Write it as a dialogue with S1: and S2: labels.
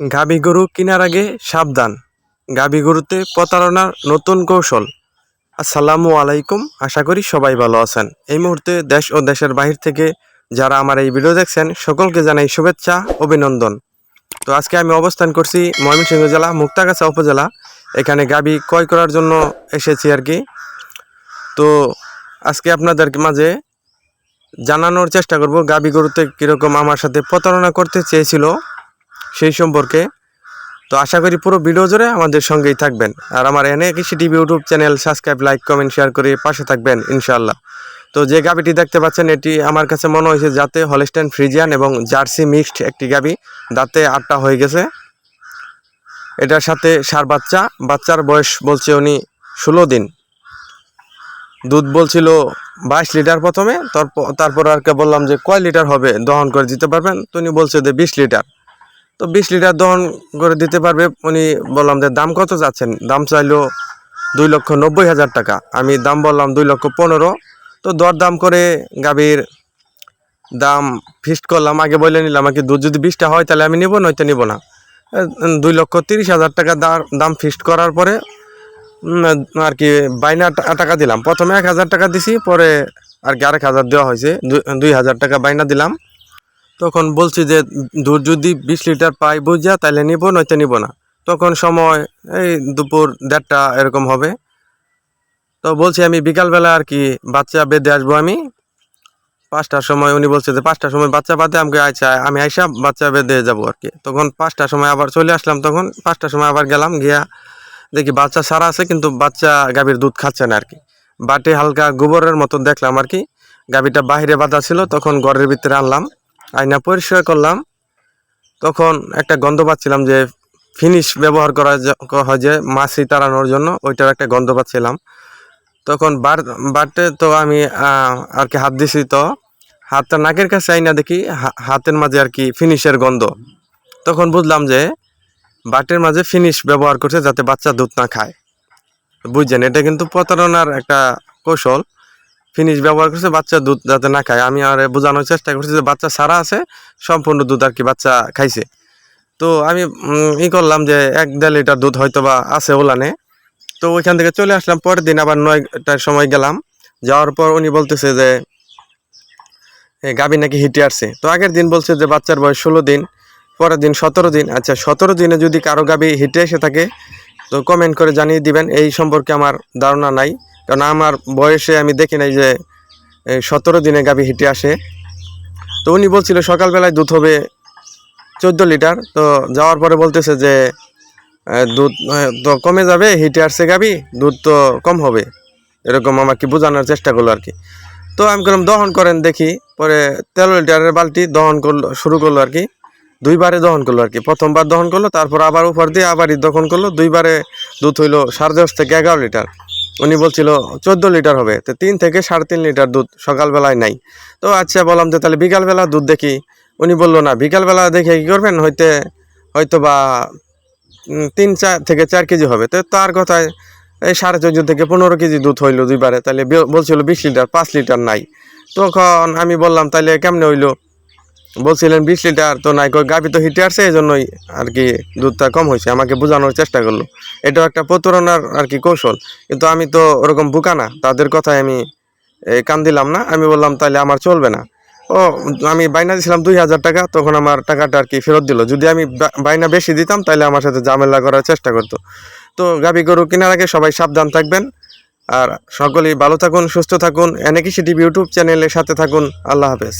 S1: গাভী গরু কেনার আগে সাবধান। গাভী গরুতে প্রতারণার নতুন কৌশল। আসসালামু আলাইকুম, আশা করি সবাই ভালো আছেন। এই মুহূর্তে দেশ ও দেশের বাহির থেকে যারা আমার এই ভিডিও দেখছেন, সকলকে জানাই শুভেচ্ছা, অভিনন্দন। তো আজকে আমি অবস্থান করছি ময়মনসিংহ জেলা, মুক্তাগাছা উপজেলা। এখানে গাভী ক্রয় করার জন্য এসেছি আর কি। তো আজকে আপনাদের মাঝে জানানোর চেষ্টা করব, গাভী গরুতে কীরকম আমার সাথে প্রতারণা করতে চেয়েছিল। সেই সম্পর্কে। তো আশা করি পুরো ভিডিও জুড়ে আমাদের সঙ্গেই থাকবেন। আর আমার এনে Krishi TV YouTube channel subscribe, like, comment, share করে পাশে থাকবেন, ইনশাআল্লাহ। তো যে গাবিটি দেখতে পাচ্ছেন, এটি আমার কাছে মনে হয়েছে যাতে হলিস্টাইন ফ্রিজিয়ান এবং জার্সি মিক্সড একটি গাবি। দাঁতে আটটা হয়ে গেছে। এটার সাথে সার বাচ্চা, বাচ্চার বয়স বলছে উনি ষোলো দিন। দুধ বলছিল বাইশ লিটার প্রথমে, তারপর তারপর আর কে বললাম যে কয় লিটার হবে, দহন করে দিতে পারবেন? তো উনি বলছে যে বিশ লিটার। তো বিশ লিটার দহন করে দিতে পারবে। উনি বললাম যে, দাম কত যাচ্ছেন? দাম চাইলো দুই লক্ষ নব্বই হাজার টাকা। আমি দাম বললাম দুই লক্ষ পনেরো। তো দর দাম করে গাভীর দাম ফিক্সড করলাম। আগে বলে নিলাম আর কি দুধ যদি বিশটা হয়, তাহলে আমি নিব, নয়তো নিব না। দুই লক্ষ তিরিশ হাজার টাকা দাম ফিক্সড করার পরে আর কি, বাইনা টাকা দিলাম। প্রথমে এক হাজার টাকা দিছি, পরে আর কি আরেক হাজার দেওয়া হয়েছে। দুই হাজার টাকা বাইনা দিলাম। তখন বলছি যে, দুধ যদি বিশ লিটার পাই বুঝা তাহলে নিব, নয়তো নিব না। তখন সময়, এই দুপুর দেড়টা এরকম হবে। তো বলছি, আমি বিকালবেলা আর কি বাচ্চা বেঁধে আসব আমি? পাঁচটার সময় উনি বলছে যে, পাঁচটার সময় বাচ্চা বাদে আমাকে আচ্ছা আমি আইসা বাচ্চা বেঁধে যাব আর কি। তখন পাঁচটার সময় আবার চলে আসলাম, তখন পাঁচটার সময় আবার গেলাম, গিয়া দেখি বাচ্চা সারা আছে, কিন্তু বাচ্চা গাভীর দুধ খাচ্ছে না আর কি। বাটে হালকা গোবরের মতো দেখলাম আর কি, গাভীটা বাইরে বাঁধা ছিল, তখন ঘরের ভিতরে আনলাম। আয়না পরিষ্কার করলাম। তখন একটা গন্ধ পাচ্ছিলাম যে ফিনিশ ব্যবহার করা হয় যে মাছি তাড়ানোর জন্য, ওইটার একটা গন্ধ পাচ্ছিলাম। তখন বার বাটে তো আমি আর কি হাত দিছি তো, হাতটা নাকের কাছে আইনা দেখি হাতের মাঝে আর কি ফিনিশের গন্ধ। তখন বুঝলাম যে বাটের মাঝে ফিনিশ ব্যবহার করছে যাতে বাচ্চা দুধ না খায়। বুঝছেন? এটা কিন্তু প্রতারণার একটা কৌশল। ফিনিশ ব্যবহার করছে, বাচ্চা দুধ যাতে না খায়। আমি আর বোঝানোর চেষ্টা করছি যে বাচ্চা সারা আছে, সম্পূর্ণ দুধ আর কি বাচ্চা খাইছে। তো আমি ই করলাম যে এক দেড় লিটার দুধ হয়তো বা আছে ওলানে। তো ওইখান থেকে চলে আসলাম, পরের দিন আবার নয়টার সময় গেলাম। যাওয়ার পর উনি বলতেছে যে গাভী নাকি হিটে আসছে। তো আগের দিন বলছে যে বাচ্চার বয়স ষোলো দিন, পরের দিন সতেরো দিন। আচ্ছা সতেরো দিনে যদি কারও গাভী হিটে এসে থাকে, তো কমেন্ট করে জানিয়ে দিবেন। এই সম্পর্কে আমার ধারণা নাই। কারণ আমার বয়সে আমি দেখি নাই যে সতেরো দিনে গাভী হিটে আসে। তো উনি বলছিল, সকালবেলায় দুধ হবে চোদ্দ লিটার। তো যাওয়ার পরে বলতেছে যে দুধ তো কমে যাবে, হিটে আসছে গাভী, দুধ তো কম হবে। এরকম আমাকে বোঝানোর চেষ্টা করল আর কি। তো আমি করলাম দহন করেন দেখি। পরে তেরো লিটারের বালতি দহন করল, শুরু করল আর কি। দুইবারে দহন করল আর কি। প্রথমবার দহন করল, তারপর আবার উপর দিয়ে আবারই দহন করল। দুইবারে দুধ হইল সাড়ে দশ থেকে এগারো লিটার। উনি বলছিল, চোদ্দ লিটার হবে। তো তিন থেকে সাড়ে তিন লিটার দুধ সকালবেলায় নাই। তো আচ্ছা বললাম যে তাহলে বিকালবেলা দুধ দেখি। উনি বলল, না, বিকালবেলা দেখে কী করবেন? হইতে হয়তো বা তিন চার থেকে চার কেজি হবে। তো তার কথায়, এই সাড়ে চোদ্দ থেকে পনেরো কেজি দুধ হইল দুইবারে। তাহলে বলছিল, বিশ লিটার, পাঁচ লিটার নাই। তখন আমি বললাম, তাহলে কেমনে হইল? বলছিলেন বিশ লিটার, তো নাই গাভি তো হিটে আসছে এই জন্যই আর কি দুধটা কম হয়েছে, আমাকে বোঝানোর চেষ্টা করল। এটাও একটা প্রতারণার আর কি কৌশল, কিন্তু আমি তো ওরকম বুকা না, তাদের কথায় আমি কান দিলাম না, আমি বললাম তাহলে আমার চলবে না। ও, আমি বাইনা দিয়েছিলাম দুই হাজার টাকা, তখন আমার টাকাটা আর কি ফেরত দিল। যদি আমি বাইনা বেশি দিতাম তাহলে আমার সাথে ঝামেলা করার চেষ্টা করতো। তো গাভি গরু কেনার আগে সবাই সাবধান থাকবেন, আর সকলেই ভালো থাকুন, সুস্থ থাকুন এনে কৃষি টিভি ইউটিউব চ্যানেলের সাথে থাকুন, আল্লাহ হাফেজ।